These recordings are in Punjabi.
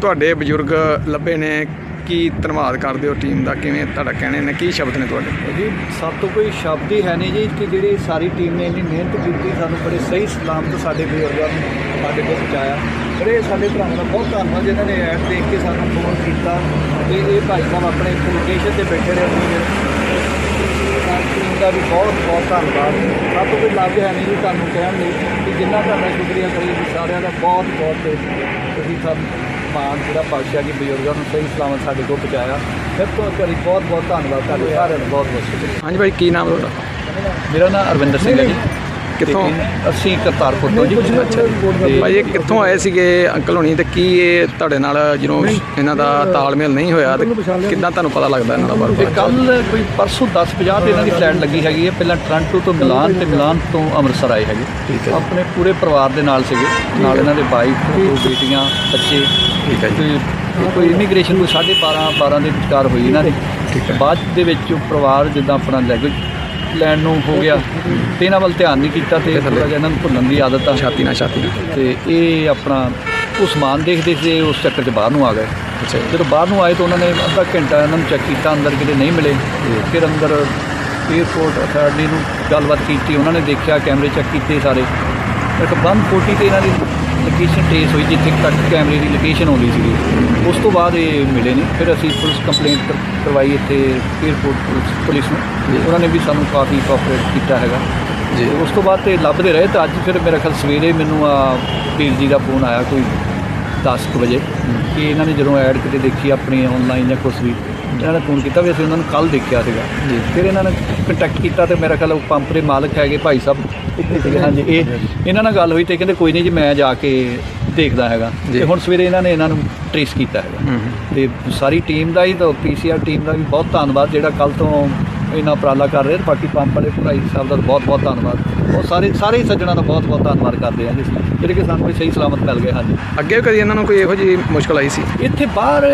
ਤੁਹਾਡੇ ਬਜ਼ੁਰਗ ਲੱਭੇ ਨੇ, ਕੀ ਧੰਨਵਾਦ ਕਰਦੇ ਹੋ ਟੀਮ ਦਾ? ਕਿਵੇਂ ਤੁਹਾਡਾ ਕਹਿਣੇ ਨੇ, ਕੀ ਸ਼ਬਦ ਨੇ ਤੁਹਾਡੇ? ਜੀ, ਸਭ ਤੋਂ ਕੋਈ ਸ਼ਬਦ ਹੀ ਹੈ ਨਹੀਂ ਜੀ ਕਿ ਜਿਹੜੀ ਸਾਰੀ ਟੀਮ ਨੇ ਇੰਨੀ ਮਿਹਨਤ ਕੀਤੀ, ਸਾਨੂੰ ਬੜੇ ਸਹੀ ਸਲਾਮਤ ਸਾਡੇ ਬਜ਼ੁਰਗਾਂ ਨੂੰ ਸਾਡੇ ਕੋਲ ਪਹੁੰਚਾਇਆ। ਬੜੇ ਸਾਡੇ ਭਰਾਵਾਂ ਦਾ ਬਹੁਤ ਧੰਨਵਾਦ ਜਿਨ੍ਹਾਂ ਨੇ ਐਪ ਦੇਖ ਕੇ ਸਾਨੂੰ ਫੋਨ ਕੀਤਾ ਤੇ ਇਹ ਭਾਈ ਸਾਹਿਬ ਆਪਣੇ ਲੋਕੇਸ਼ਨ ਤੇ ਬੈਠੇ ਰਹੇ ਨੇ ਟੀਮ ਦਾ ਵੀ ਬਹੁਤ ਬਹੁਤ ਧੰਨਵਾਦ। ਸਭ ਤੋਂ ਕੋਈ ਲੱਭ ਹੈ ਨਹੀਂ ਜੀ ਤੁਹਾਨੂੰ ਕਹਿਣ ਲਈ ਕਿ ਜਿੰਨਾ ਤੁਹਾਡਾ ਸ਼ੁਕਰੀਆ ਕਰੀਏ ਸਾਰਿਆਂ ਦਾ ਬਹੁਤ ਬਹੁਤ ਤੁਸੀਂ ਸਭ ਮਾਨ ਜਿਹੜਾ ਬਖਸ਼ਿਆ ਕਿ ਬਜ਼ੁਰਗਾਂ ਨੂੰ ਸਹੀ ਸਲਾਮਤ ਸਾਡੇ ਕੋਲ ਪਹੁੰਚਾਇਆ। ਫਿਰ ਤੋਂ ਕਰੀ ਬਹੁਤ ਬਹੁਤ ਧੰਨਵਾਦ ਤੁਹਾਡੇ ਸਾਰਿਆਂ ਦਾ ਬਹੁਤ ਬਹੁਤ ਸ਼ੁਕਰੀਆ। ਹਾਂਜੀ ਭਾਈ ਕੀ ਨਾਮ ਤੁਹਾਡਾ? ਮੇਰਾ ਨਾਮ ਅਰਵਿੰਦਰ ਸਿੰਘ ਹੈ ਜੀ। ਕਿੱਥੋਂ? ਅਸੀਂ ਕਰਤਾਰਪੁਰ ਤੋਂ ਜੀ। ਅੱਛਾ। ਭਾਈ ਇਹ ਕਿੱਥੋਂ ਆਏ ਸੀਗੇ ਅੰਕਲ ਹੋਣੀ ਤੇ ਕੀ ਇਹ ਤੁਹਾਡੇ ਨਾਲ ਜਦੋਂ ਇਹਨਾਂ ਦਾ ਤਾਲਮੇਲ ਨਹੀਂ ਹੋਇਆ ਤੇ ਕਿੱਦਾਂ ਤੁਹਾਨੂੰ ਪਤਾ ਲੱਗਦਾ ਇਹਨਾਂ ਦਾ ਬਾਰੇ? ਕੱਲ ਕੋਈ ਪਰਸੋਂ 10:50 ਤੇ ਇਹਨਾਂ ਦੀ ਫਲਾਈਟ ਲੱਗੀ ਹੈਗੀ ਹੈ। ਪਹਿਲਾਂ ਟੋਰਾਂਟੋ ਤੋਂ ਮਿਲਾਨ ਤੇ ਮਿਲਾਨ ਤੋਂ ਅੰਮ੍ਰਿਤਸਰ ਆਏ ਹੈਗੇ। ਆਪਣੇ ਪੂਰੇ ਪਰਿਵਾਰ ਦੇ ਨਾਲ ਸੀਗੇ। ਨਾਲ ਇਹਨਾਂ ਦੇ ਵਾਈਫ ਦੋ ਬੇਟੀਆਂ ਬੱਚੇ। ਠੀਕ ਹੈ ਜੀ। ਤੇ ਕੋਈ ਇਮੀਗ੍ਰੇਸ਼ਨ ਕੋਈ 12:30 12 ਦੇ ਵਿਚਕਾਰ ਹੋਈ ਇਹਨਾਂ ਦੀ। ਠੀਕ ਹੈ। ਬਾਅਦ ਦੇ ਵਿੱਚ ਉਹ ਪਰਿਵਾਰ ਜਿੱਦਾਂ ਆਪਣਾ ਲੈਂਗੁਏਜ ਲੈਣ ਨੂੰ ਹੋ ਗਿਆ ਤੇ ਇਹਨਾਂ ਵੱਲ ਧਿਆਨ ਨਹੀਂ ਕੀਤਾ ਤੇ ਥੋੜ੍ਹਾ ਜਿਹਾ ਇਹਨਾਂ ਨੂੰ ਭੁੱਲਣ ਦੀ ਆਦਤ ਆ। ਛਾਤੀ ਨਾਲ ਛਾਤੀ ਤੇ ਇਹ ਆਪਣਾ ਉਹ ਸਮਾਨ ਦੇਖਦੇ ਸੀ ਉਸ ਚੱਕਰ 'ਚ ਬਾਹਰ ਨੂੰ ਆ ਗਏ। ਅੱਛਾ ਜੀ। ਜਦੋਂ ਬਾਹਰ ਨੂੰ ਆਏ ਤਾਂ ਉਹਨਾਂ ਨੇ ਅੱਧਾ ਘੰਟਾ ਇਹਨਾਂ ਨੂੰ ਚੈੱਕ ਕੀਤਾ ਅੰਦਰ ਕਿਤੇ ਨਹੀਂ ਮਿਲੇ। ਫਿਰ ਅੰਦਰ 에어ਪੋਰਟ ਅਥਾਰਟੀ ਨੂੰ ਗੱਲਬਾਤ ਕੀਤੀ ਉਹਨਾਂ ਨੇ ਦੇਖਿਆ ਕੈਮਰੇ ਚੈੱਕ ਕੀਤੇ ਸਾਰੇ। ਇੱਕ 140 ਤੇ ਇਹਨਾਂ ਦੀ ਲੋਕੇਸ਼ਨ ਟੇਸ ਹੋਈ ਜਿੱਥੇ ਤੱਕ ਕੈਮਰੇ ਦੀ ਲੋਕੇਸ਼ਨ ਆਉਂਦੀ ਸੀਗੀ। ਉਸ ਤੋਂ ਬਾਅਦ ਇਹ ਮਿਲੇ ਨਹੀਂ। ਫਿਰ ਅਸੀਂ ਪੁਲਿਸ ਕੰਪਲੇਂਟ ਕਰ- ਕਰਵਾਈ ਇੱਥੇ 에어ਪੋਰਟ ਪੁਲਿਸ ਪੁਲਿਸ ਨੂੰ। ਉਹਨਾਂ ਨੇ ਵੀ ਸਾਨੂੰ ਕਾਫੀ ਕੋਆਪਰੇਟ ਕੀਤਾ ਹੈਗਾ। ਜੀ। ਉਸ ਤੋਂ ਬਾਅਦ ਤੇ ਲੱਭਦੇ ਰਹੇ ਤਾਂ ਅੱਜ ਫਿਰ ਮੇਰਾ ਖਿਆਲ ਸਵੇਰੇ ਮੈਨੂੰ ਆ ਵੀਰ ਜੀ ਦਾ ਫੋਨ ਆਇਆ ਕੋਈ 10 ਕੁ ਵਜੇ ਕਿ ਇਹਨਾਂ ਨੇ ਜਦੋਂ ਐਡ ਕਿਤੇ ਦੇਖੀ ਆਪਣੀ ਆਨਲਾਈਨ ਜਾਂ ਕੁਝ ਵੀ ਇਹਨਾਂ ਨੇ ਫੋਨ ਕੀਤਾ ਵੀ ਅਸੀਂ ਉਹਨਾਂ ਨੂੰ ਕੱਲ ਦੇਖਿਆ ਸੀਗਾ ਜੀ। ਫਿਰ ਇਹਨਾਂ ਨੇ ਕੰਟੈਕਟ ਕੀਤਾ ਤੇ ਮੇਰਾ ਖਿਆਲ ਉਹ ਪੰਪ ਦੇ ਮਾਲਕ ਹੈਗੇ ਭਾਈ ਸਾਹਿਬ ਇੱਥੇ ਸੀਗੇ ਹਾਂਜੀ ਇਹ ਇਹਨਾਂ ਨਾਲ ਗੱਲ ਹੋਈ ਤੇ ਕਹਿੰਦੇ ਕੋਈ ਨਹੀਂ ਜੀ ਮੈਂ ਜਾ ਕੇ ਦੇਖਦਾ ਹੈਗਾ। ਤੇ ਹੁਣ ਸਵੇਰੇ ਇਹਨਾਂ ਨੇ ਇਹਨਾਂ ਨੂੰ ਟ੍ਰੇਸ ਕੀਤਾ ਹੈਗਾ। ਤੇ ਸਾਰੀ ਟੀਮ ਦਾ ਹੀ ਤਾਂ ਪੀਸੀਆਰ ਟੀਮ ਦਾ ਵੀ ਬਹੁਤ ਧੰਨਵਾਦ ਜਿਹੜਾ ਕੱਲ ਤੋਂ ਇਹਨਾਂ ਉਪਰਾਲਾ ਕਰ ਰਹੇ ਨੇ। ਬਾਕੀ ਪੰਪ ਵਾਲੇ ਭਾਈ ਸਾਹਿਬ ਦਾ ਬਹੁਤ ਬਹੁਤ ਧੰਨਵਾਦ। ਉਹ ਸਾਰੇ ਸਾਰੇ ਹੀ ਸੱਜਣਾ ਦਾ ਬਹੁਤ ਬਹੁਤ ਧੰਨਵਾਦ ਕਰਦੇ ਆ ਜੀ। ਜਿਹੜੇ ਕਿ ਸਾਨੂੰ ਵੀ ਸਹੀ ਸਲਾਮਤ ਮਿਲ ਗਏ ਹਾਂਜੀ। ਅੱਗੇ ਕਦੀ ਇਹਨਾਂ ਨੂੰ ਕੋਈ ਇਹੋ ਜਿਹੀ ਮੁਸ਼ਕਲ ਆਈ ਸੀ? ਇੱਥੇ ਬਾਹਰ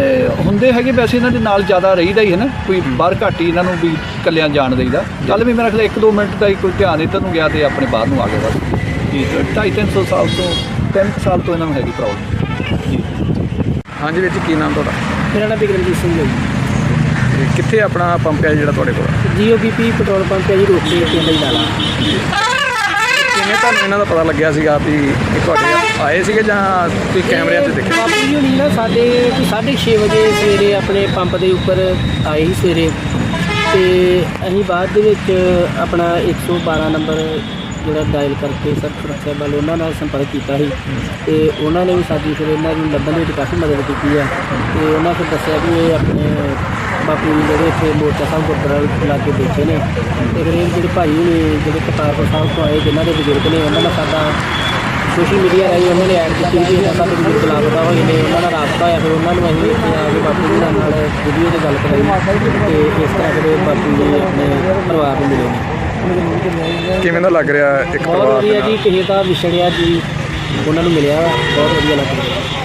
ਹੁੰਦੇ ਹੈਗੇ ਵੈਸੇ ਇਹਨਾਂ ਦੇ ਨਾਲ ਜ਼ਿਆਦਾ ਰਹੀਦਾ ਹੀ ਹੈ ਨਾ। ਕੋਈ ਬਾਹਰ ਘੱਟ ਹੀ ਇਹਨਾਂ ਨੂੰ ਵੀ ਇਕੱਲਿਆਂ ਜਾਣ ਦੇਈਦਾ। ਕੱਲ ਵੀ ਮੇਰਾ ਖਿਆਲ 1-2 ਮਿੰਟ ਦਾ ਹੀ ਕੋਈ ਧਿਆਨ ਇੱਧਰ ਨੂੰ ਗਿਆ ਤੇ ਆਪਣੇ ਬਾਹਰ ਨੂੰ ਆ ਗਏ ਬਸ। ਜੀ 250 ਸਾਲ ਤੋਂ 3 ਸਾਲ ਤੋਂ ਇਹਨਾਂ ਨੂੰ ਹੈਗੀ ਪ੍ਰੋਬਲਮ ਜੀ। ਹਾਂਜੀ ਵੀਰ ਜੀ ਕੀ ਨਾਮ ਤੁਹਾਡਾ? ਮੇਰਾ ਨਾਮ ਬਿਕਰਮਜੀਤ ਸਿੰਘ ਹੈ ਕਿੱਥੇ ਆਪਣਾ ਪੰਪ ਹੈ ਜਿਹੜਾ ਤੁਹਾਡੇ ਕੋਲ? ਜੀਓ ਬੀਪੀ ਪੈਟਰੋਲ ਪੰਪ ਹੈ ਜੀ ਰੋਟੀ ਪਿੰਡ ਹੀ ਲਾਲਾ ਕਿਵੇਂ ਤੁਹਾਨੂੰ ਇਹਨਾਂ ਦਾ ਪਤਾ ਲੱਗਿਆ ਸੀਗਾ ਵੀ ਇਹ ਤੁਹਾਡੇ ਆਏ ਸੀਗੇ ਜਾਂ ਤੁਸੀਂ ਕੈਮਰਿਆਂ 'ਤੇ ਦੇਖਿਆ ਬਾਪੂ ਜੀ ਨਾ ਸਾਡੇ ਕੋਈ 6:30 ਵਜੇ ਸਵੇਰੇ ਆਪਣੇ ਪੰਪ ਦੇ ਉੱਪਰ ਆਏ ਸੀ ਸਵੇਰੇ। ਤੇ ਅਸੀਂ ਬਾਅਦ ਦੇ ਵਿੱਚ ਆਪਣਾ 112 ਨੰਬਰ ਜਿਹੜਾ ਡਾਇਲ ਕਰਕੇ ਸਰ ਸੁਰੱਖਿਆ ਬਲ ਉਹਨਾਂ ਨਾਲ ਸੰਪਰਕ ਕੀਤਾ ਸੀ। ਤੇ ਉਹਨਾਂ ਨੇ ਵੀ ਸਾਡੀ ਫਿਰ ਇਹਨਾਂ ਨੂੰ ਲੱਭਣ ਦੇ ਵਿੱਚ ਕਾਫੀ ਮਦਦ ਕੀਤੀ ਆ। ਤੇ ਉਹਨਾਂ ਫਿਰ ਦੱਸਿਆ ਕਿ ਇਹ ਆਪਣੇ ਜੀ ਜਿਹੜੇ ਇੱਥੇ ਮੋਰਚਾ ਸਾਹਿਬ ਗੁਰਦੁਆਰਾ ਲਾ ਕੇ ਬੈਠੇ ਨੇ। ਤੇ ਫਿਰ ਇਹ ਜਿਹੜੇ ਭਾਈ ਨੇ ਜਿਹੜੇ ਕਰਤਾਰਪੁਰ ਸਾਹਿਬ ਤੋਂ ਆਏ ਜਿਨ੍ਹਾਂ ਦੇ ਬਜ਼ੁਰਗ ਨੇ ਉਹਨਾਂ ਨਾਲ ਸਾਡਾ ਸੋਸ਼ਲ ਮੀਡੀਆ ਰਾਹੀਂ ਉਹਨਾਂ ਨੇ ਐਡ ਕੀਤੀ ਕਿ ਇਹਨਾਂ ਸਾਡੇ ਬਜ਼ੁਰਗ ਲਾਪਤਾ ਹੋਏ ਨੇ ਉਹਨਾਂ ਨਾਲ ਰਾਬਤਾ ਹੋਇਆ। ਫਿਰ ਉਹਨਾਂ ਨੂੰ ਅਸੀਂ ਇੱਥੇ ਆ ਕੇ ਬਾਪੂ ਜੀ ਨਾਲ ਵੀਡੀਓ ਤੇ ਗੱਲ ਕਰਾਈ ਤੇ ਇਸ ਤਰ੍ਹਾਂ ਫਿਰ ਬਾਪੂ ਜੀ ਆਪਣੇ ਪਰਿਵਾਰ ਨੂੰ ਮਿਲੇ ਨੇ। ਕਿਵੇਂ ਦਾ ਲੱਗ ਰਿਹਾ ਇੱਕ ਬਹੁਤ ਪਰਿਵਾਰ ਦੇ ਵਧੀਆ ਨਾਲ? ਜੀ ਕਿਸੇ ਦਾ ਵਿਛੜਿਆ ਜੀ ਉਹਨਾਂ ਨੂੰ ਮਿਲਿਆ ਬਹੁਤ ਵਧੀਆ ਲੱਗ ਰਿਹਾ।